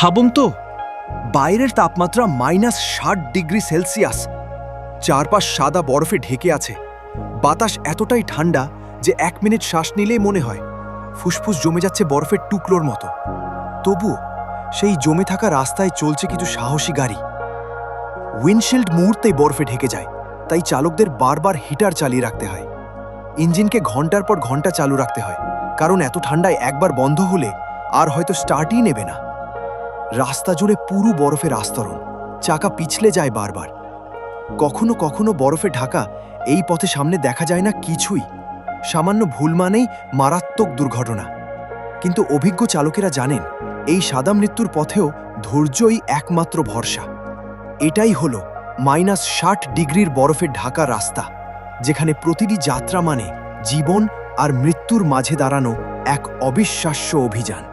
ভাবুন তো, বাইরের তাপমাত্রা মাইনাস ষাট ডিগ্রি সেলসিয়াস। চারপাশ সাদা বরফে ঢেকে আছে। বাতাস এতটাই ঠান্ডা যে এক মিনিট শ্বাস নিলেই মনে হয়, ফুসফুস জমে যাচ্ছে বরফের টুকরোর মতো। তবু সেই জমে থাকা রাস্তায় চলছে কিছু সাহসী গাড়ি। উইন্ডশিল্ড মুহূর্তেই বরফে ঢেকে যায়, তাই চালকদের বারবার হিটার চালিয়ে রাখতে হয়। ইঞ্জিনকে ঘণ্টার পর ঘণ্টা চালু রাখতে হয়, কারণ এত ঠান্ডায় একবার বন্ধ হলে আর হয়তো স্টার্টই নেবে না। রাস্তা জুড়ে পুরু বরফের আস্তরণ, চাকা পিছলে যায় বারবার। কখনো কখনো বরফে ঢাকা এই পথে সামনে দেখা যায় না কিছুই। সামান্য ভুল মানেই মারাত্মক দুর্ঘটনা। কিন্তু অভিজ্ঞ চালকেরা জানেন, এই সাদা মৃত্যুর পথেও ধৈর্যই একমাত্র ভরসা। এটাই হল মাইনাস ষাট ডিগ্রির বরফে ঢাকা রাস্তা, যেখানে প্রতিটি যাত্রা মানে জীবন আর মৃত্যুর মাঝে দাঁড়ানো এক অবিশ্বাস্য অভিযান।